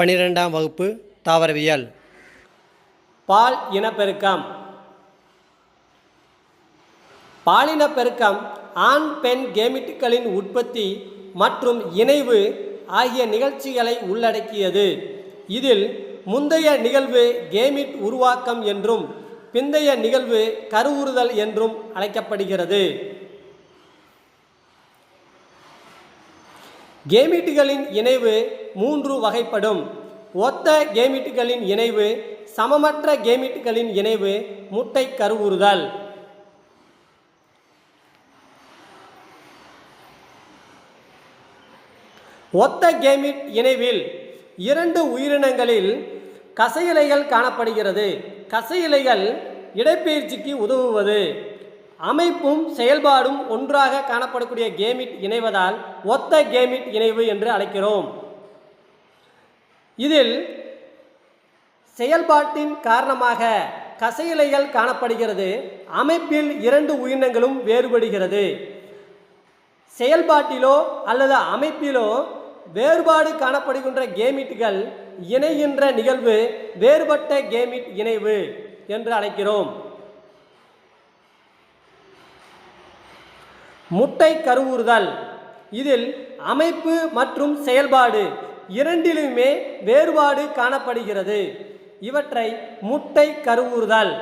பன்னிரெண்டாம் வகுப்பு தாவரவியல். பால் இனப்பெருக்கம். பாலினப்பெருக்கம் ஆண் பெண் கேமிட்டுகளின் உற்பத்தி மற்றும் இணைவு ஆகிய நிகழ்ச்சிகளை உள்ளடக்கியது. இதில் முந்தைய நிகழ்வு கேமிட் உருவாக்கம் என்றும் பிந்தைய நிகழ்வு கருவுறுதல் என்றும் அழைக்கப்படுகிறது. கேமிட்டுகளின் இணைவு மூன்று வகைப்படும். ஒத்த கேமிட்டுகளின் இணைவு சமமற்ற கேமிட்டுகளின் இணைவு முட்டை கருவுறுதல். ஒத்த கேமிட் இணைவில் இரண்டு உயிரினங்களில் கசையிலைகள் காணப்படுகிறது. கசையிலைகள் இடைப்பயிற்சிக்கு உதவுவது. அமைப்பும் செயல்பாடும் ஒன்றாக காணப்படக்கூடிய கேமிட் இணைவதால் ஒத்த கேமிட் இணைவு என்று அழைக்கிறோம். இதில் செயல்பாட்டின் காரணமாக கசையிலைகள் காணப்படுகிறது. அமைப்பில் இரண்டு உயிரினங்களும் வேறுபடுகிறது. செயல்பாட்டிலோ அல்லது அமைப்பிலோ வேறுபாடு காணப்படுகின்ற கேமிட்டுகள் இணைகின்ற நிகழ்வு வேறுபட்ட கேமிட் இணைவு என்று அழைக்கிறோம். முட்டை கருவுறுதல். இதில் அமைப்பு மற்றும் செயல்பாடு இரண்டிலுமே வேறுபாடு காணப்படுகிறது. இவற்றை முட்டை கருவுறுதல்.